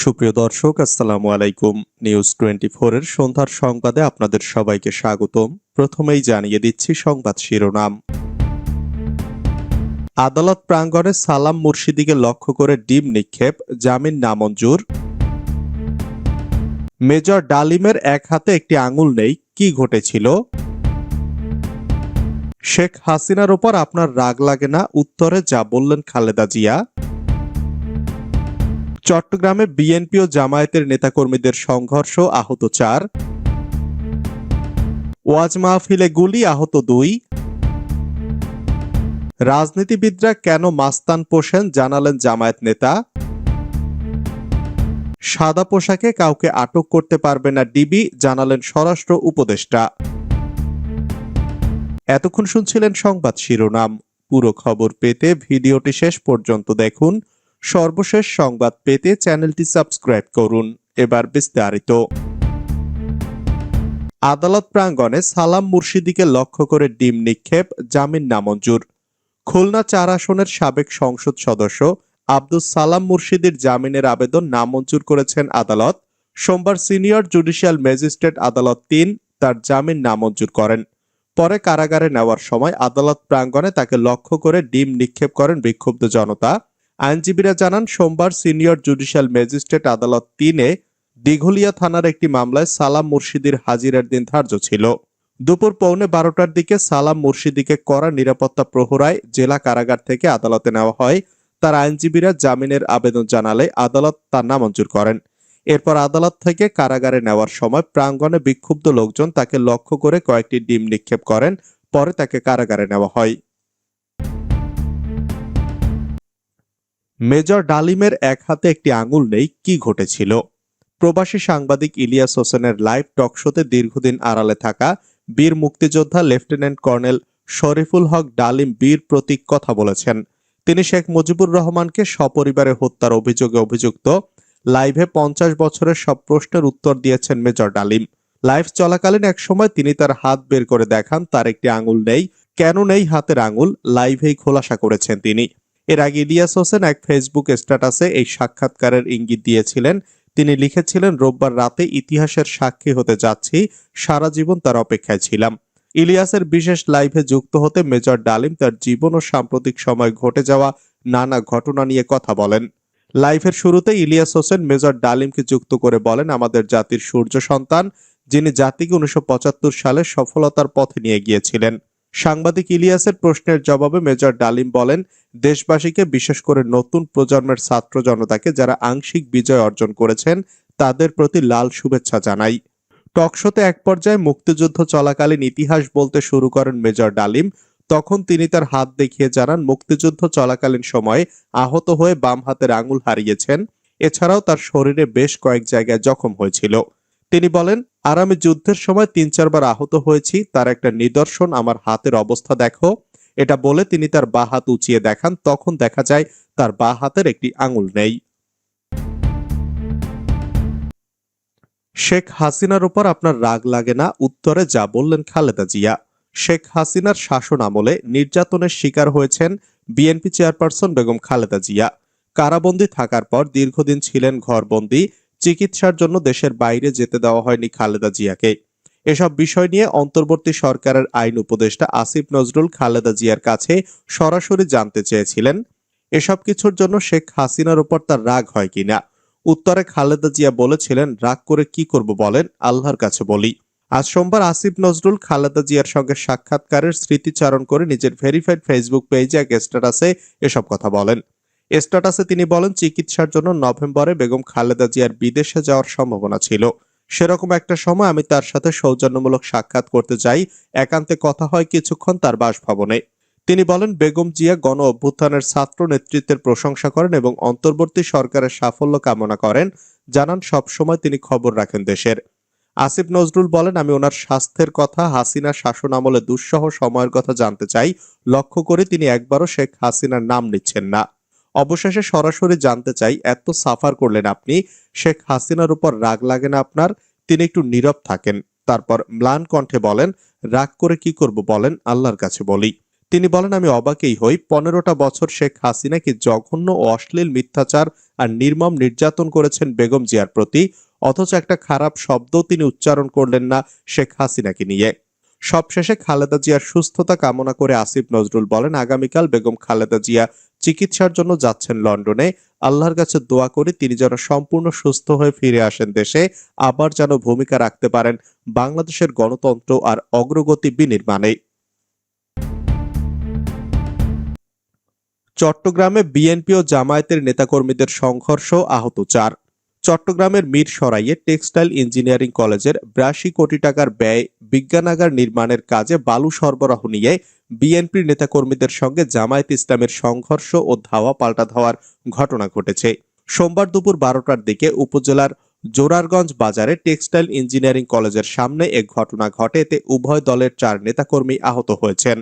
সুপ্রিয় দর্শক, আসসালামু আলাইকুম। নিউজ টোয়েন্টি এর সন্ধ্যার সংবাদে আপনাদের সবাইকে স্বাগতম। প্রথমেই জানিয়ে দিচ্ছি সংবাদ শিরোনাম। আদালত প্রাঙ্গণে সালাম মুর্শিদিকে লক্ষ্য করে ডিম নিক্ষেপ, জামিন নামঞ্জুর। মেজর ডালিমের এক হাতে একটি আঙুল নেই, কি ঘটেছিল? শেখ হাসিনার ওপর আপনার রাগ লাগে না? উত্তরে যা বললেন খালেদা জিয়া। চট্টগ্রামে বিএনপি ও জামায়াতের নেতাকর্মীদের সংঘর্ষ, আহত চার। ওয়াজ মাহফিলে গুলি, আহত দুই। রাজনীতিবিদরা কেন মাস্তান পোষেন জানালেন জামায়াত নেতা। সাদা পোশাকে কাউকে আটক করতে পারবে না ডিবি, জানালেন স্বরাষ্ট্র উপদেষ্টা। এতক্ষণ শুনছিলেন সংবাদ শিরোনাম। পুরো খবর পেতে ভিডিওটি শেষ পর্যন্ত দেখুন। সর্বশেষ সংবাদ পেতে চ্যানেলটি সাবস্ক্রাইব করুন। এবার বিস্তারিত। আদালত প্রাঙ্গণে সালাম মুর্শিদিকে লক্ষ্য করে ডিম নিক্ষেপ জামিন নামঞ্জুর। খুলনা চার আসনের সাবেক সংসদ সদস্য আব্দুস সালাম মুর্শিদির জামিনের আবেদন নামঞ্জুর করেছেন আদালত। সোমবার সিনিয়র জুডিশিয়াল ম্যাজিস্ট্রেট আদালত তিন তার জামিন নামঞ্জুর করেন। পরে কারাগারে নেওয়ার সময় আদালত প্রাঙ্গণে তাকে লক্ষ্য করে ডিম নিক্ষেপ করেন বিক্ষুব্ধ জনতা। আইনজীবীরা জানান, সোমবার সিনিয়র জুডিশিয়াল ম্যাজিস্ট্রেট আদালত তিনে দিঘলিয়া থানার একটি মামলায় সালাম মুর্শিদির হাজিরার দিন ধার্য ছিল। দুপুর পৌনে বারোটার দিকে সালাম মুর্শিদিকে কড়া নিরাপত্তা প্রহরায় জেলা কারাগার থেকে আদালতে নেওয়া হয়। তার আইনজীবীরা জামিনের আবেদন জানালে আদালত তার নামঞ্জুর করেন। এরপর আদালত থেকে কারাগারে নেওয়ার সময় প্রাঙ্গণে বিক্ষুব্ধ লোকজন তাকে লক্ষ্য করে কয়েকটি ডিম নিক্ষেপ করেন। পরে তাকে কারাগারে নেওয়া হয়। মেজর ডালিমের এক হাতে একটি আঙুল নেই কি ঘটেছিল? প্রবাসী সাংবাদিক ইলিয়াস হোসেনের লাইভ টকশোতে দীর্ঘদিন আড়ালে থাকা বীর মুক্তিযোদ্ধা লেফটেন্যান্ট কর্নেল শরীফুল হক ডালিম বীর প্রতীক কথা বলেছেন। তিনি শেখ মুজিবুর রহমানকে সপরিবারে হত্যার অভিযোগে অভিযুক্ত। লাইভে পঞ্চাশ বছরের সব প্রশ্নের উত্তর দিয়েছেন মেজর ডালিম। লাইভ চলাকালীন এক সময় তিনি তার হাত বের করে দেখান, তার একটি আঙুল নেই। কেন নেই হাতের আঙুল? লাইভেই খোলাসা করেছেন তিনি। এর আগে ইলিয়াস হোসেন এক ফেসবুক স্ট্যাটাসে এই সাক্ষাৎকারের ইঙ্গিত দিয়েছিলেন। তিনি লিখেছিলেন, রোববার রাতে ইতিহাসের সাক্ষী হতে যাচ্ছি, সারা জীবন তার অপেক্ষায় ছিলাম। ইলিয়াসের বিশেষ লাইভে যুক্ত হতে মেজর ডালিম তার জীবন ও সাম্প্রতিক সময় ঘটে যাওয়া নানা ঘটনা নিয়ে কথা বলেন। লাইভের শুরুতে ইলিয়াস হোসেন মেজর ডালিমকে যুক্ত করে বলেন, আমাদের জাতির সূর্য সন্তান, যিনি জাতিকে উনিশশো পঁচাত্তর সালে সফলতার পথে নিয়ে গিয়েছিলেন। সাংবাদিক ইলিয়াসের প্রশ্নের জবাবে মেজর ডালিম বলেন, দেশবাসীকে বিশেষ করে নতুন প্রজন্মের ছাত্র জনতাকে যারা আংশিক বিজয় অর্জন করেছেন, তাদের প্রতি লাল শুভেচ্ছা জানাই। টকশোতে এক পর্যায়ে মুক্তিযুদ্ধ চলাকালীন ইতিহাস বলতে শুরু করেন মেজর ডালিম। তখন তিনি তার হাত দেখিয়ে জানান, মুক্তিযুদ্ধ চলাকালীন সময়ে আহত হয়ে বাম হাতের আঙুল হারিয়েছেন। এছাড়াও তার শরীরে বেশ কয়েক জায়গায় জখম হয়েছিল। তিনি বলেন আর আমি যুদ্ধের সময় তিন চারবার আহত হয়েছি, তার একটা নিদর্শন আমার হাতের অবস্থা দেখো। এটা বলে তিনি তার বা হাত উঁচিয়ে দেখান, তখন দেখা যায় তার বা হাতের একটি আঙুল নেই। শেখ হাসিনার উপর আপনার রাগ লাগে না? উত্তরে যা বললেন খালেদা জিয়া। শেখ হাসিনার শাসন আমলে নির্যাতনের শিকার হয়েছেন বিএনপি চেয়ারপারসন বেগম খালেদা জিয়া। কারাবন্দী থাকার পর দীর্ঘদিন ছিলেন ঘরবন্দি চিকিৎসার জন্য দেশের বাইরে যেতে দেওয়া হয়নি খালেদা জিয়াকে। এসব বিষয় নিয়ে অন্তর্বর্তী সরকারের আইন উপদেষ্টা আসিফ নজরুল খালেদা জিয়ার কাছে সরাসরি জানতে চেয়েছিলেন, এসব কিছুর জন্য শেখ হাসিনার উপর তার রাগ হয় কিনা উত্তরে খালেদা জিয়া বলেছিলেন, রাগ করে কি করব বলেন? আল্লাহর কাছে বলি। আজ সোমবার আসিফ নজরুল খালেদা জিয়ার সঙ্গে সাক্ষাৎকারের স্মৃতিচারণ করে নিজের ভেরিফাইড ফেসবুক পেজে এক স্ট্যাটাসে এসব কথা বলেন। স্ট্যাটাসে তিনি বলেন, চিকিৎসার জন্য নভেম্বরে বেগম খালেদা জিয়ার বিদেশে যাওয়ার সম্ভাবনা ছিল। সেরকম একটা সময় আমি তার সাথে সৌজন্যমূলক সাক্ষাৎ করতে যাই। একান্তে কথা হয় কিছুক্ষণ তার বাসভবনে। তিনি বলেন, বেগম জিয়া গণ অভ্যুত্থানের ছাত্র নেতৃত্বের প্রশংসা করেন এবং অন্তর্বর্তী সরকারের সাফল্য কামনা করেন। জানান সব সময় তিনি খবর রাখেন দেশের। আসিফ নজরুল বলেন, আমি ওনার স্বাস্থ্যের কথা হাসিনা শাসন আমলে দুঃসহ সময়ের কথা জানতে চাই। লক্ষ্য করে তিনি একবারও শেখ হাসিনার নাম নিচ্ছেন না। অবশেষে সরাসরি জানতে চাই, এত সাফার করলেন আপনি, শেখ হাসিনার উপর রাগ লাগে না আপনার? তিনি একটু নীরব থাকেন। তারপর ম্লান কণ্ঠে বলেন, রাগ করে কি করব বলেন? আল্লাহর কাছে বলি। তিনি বলেন, আমি অবাকেই হই। পনেরোটা বছর শেখ হাসিনাকে জঘন্য ও অশ্লীল মিথ্যাচার আর নির্মম নির্যাতন করেছেন বেগম জিয়ার প্রতি? অথচ একটা খারাপ শব্দ তিনি উচ্চারণ করলেন না শেখ হাসিনাকে নিয়ে। সবশেষে খালেদা জিয়ার সুস্থতা কামনা করে আসিফ নজরুল বলেন, আগামীকাল বেগম খালেদা জিয়া চিকিৎসার জন্য যাচ্ছেন লন্ডনে। আল্লাহর কাছে দোয়া করে তিনি যেন সম্পূর্ণ সুস্থ হয়ে ফিরে আসেন দেশে, আবার যেন ভূমিকা রাখতে পারেন বাংলাদেশের গণতন্ত্র আর অগ্রগতি বিনির্মাণে। চট্টগ্রামে বিএনপি ও জামায়াতের নেতাকর্মীদের সংঘর্ষ আহত চার। চট্টগ্রামের মীর সরাইয়ে টেক্সটাইল ইঞ্জিনিয়ারিং কলেজের বিরাশি কোটি টাকার ব্যয় বিজ্ঞানাগার নির্মাণের কাজে বালু সরবরাহ নিয়ে বিএনপির নেতাকর্মীদের সঙ্গে জামায়াত ইসলামের সংঘর্ষ ও ধাওয়া পাল্টা ধাওয়ার ঘটনা ঘটেছে। সোমবার দুপুর বারোটার দিকে উপজেলার জোরারগঞ্জ বাজারে টেক্সটাইল ইঞ্জিনিয়ারিং কলেজের সামনে এক ঘটনা ঘটে। এতে উভয় দলের চার নেতাকর্মী আহত হয়েছেন।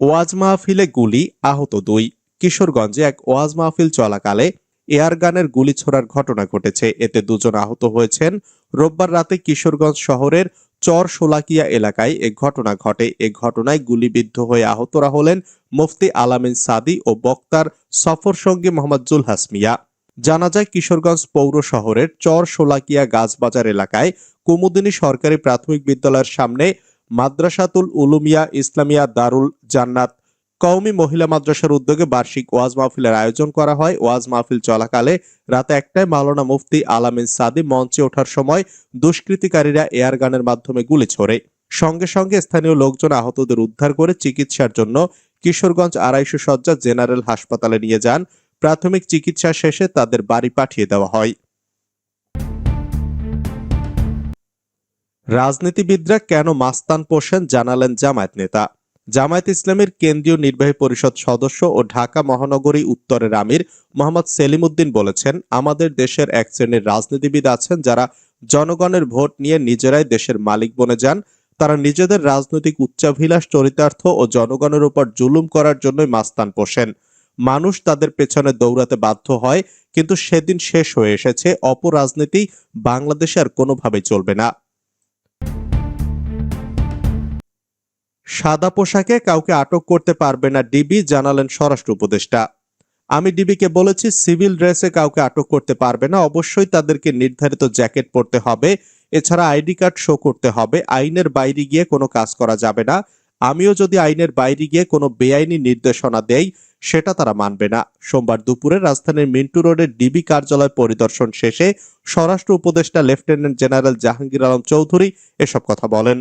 ওয়াজ মাহফিলে গুলি, আহত দুই। কিশোরগঞ্জে এক ওয়াজ মাহফিল চলাকালে এয়ারগানের গুলি ছোড়ার ঘটনা ঘটেছে। এতে দুজন আহত হয়েছেন। রোববার রাতে কিশোরগঞ্জ শহরের চর শোলাকিয়া এলাকায় এ ঘটনা ঘটে। এ ঘটনায় গুলিবিদ্ধ হয়ে আহতরা হলেন মুফতি আলামিন সাদি ও বক্তার সফর সঙ্গী মোহাম্মদ জুল হাসমিয়া জানা যায় কিশোরগঞ্জ পৌর শহরের চর শোলাকিয়া গাছবাজার এলাকায় কুমুদিনী সরকারি প্রাথমিক বিদ্যালয়ের সামনে মাদ্রাসাতুল উলুমিয়া ইসলামিয়া দারুল জান্নাত কওমি মহিলা মাদ্রাসার উদ্যোগে বার্ষিক ওয়াজ মাহফিলের আয়োজন করা হয়। ওয়াজ মাহফিল চলাকালে রাতে একটায় মাওলানা মুফতি আলামিন সাদি মঞ্চে ওঠার সময় দুষ্কৃতিকারীরা এয়ার গানের মাধ্যমে গুলি ছোড়ে। সঙ্গে সঙ্গে স্থানীয় লোকজন আহতদের উদ্ধার করে চিকিৎসার জন্য কিশোরগঞ্জ আড়াইশো সজ্জা জেনারেল হাসপাতালে নিয়ে যান। প্রাথমিক চিকিৎসা শেষে তাদের বাড়ি পাঠিয়ে দেওয়া হয়। রাজনীতিবিদরা কেন মাস্তান পোষেন জানালেন জামায়াত নেতা। জামায়াত ইসলামের কেন্দ্রীয় নির্বাহী পরিষদ সদস্য ও ঢাকা মহানগরী উত্তরের আমির মোহাম্মদ সেলিম উদ্দিন বলেছেন, আমাদের দেশের এক শ্রেণির রাজনীতিবিদ আছেন যারা জনগণের ভোট নিয়ে নিজেরাই দেশের মালিক বনে যান। তারা নিজেদের রাজনৈতিক উচ্চাভিলাষ, চরিতার্থ ও জনগণের উপর জুলুম করার জন্যই মাস্তান পোষেন। মানুষ তাদের পেছনে দৌড়াতে বাধ্য হয়, কিন্তু সেদিন শেষ হয়ে এসেছে। অপরাজনীতি বাংলাদেশে আর কোনোভাবেই চলবে না। সাদা পোশাকে কাউকে আটক করতে পারবে না ডিবি, জানালেন স্বরাষ্ট্র উপদেষ্টা। আমি ডিবিকে বলেছি, সিভিল ড্রেসে কাউকে আটক করতে পারবে না, অবশ্যই তাদেরকে নির্ধারিত জ্যাকেট পরতে হবে। এছাড়া আইডি কার্ড শো করতে হবে, আইনের বাইরে গিয়ে কোনো কাজ করা যাবে না। আমিও যদি আইনের বাইরে গিয়ে কোনো বেআইনি নির্দেশনা দেই, সেটা তারা মানবে না। সোমবার দুপুরে রাজধানীর মিন্টু রোডের ডিবি কার্যালয় পরিদর্শন শেষে স্বরাষ্ট্র উপদেষ্টা লেফটেন্যান্ট জেনারেল জাহাঙ্গীর আলম চৌধুরী এসব কথা বলেন।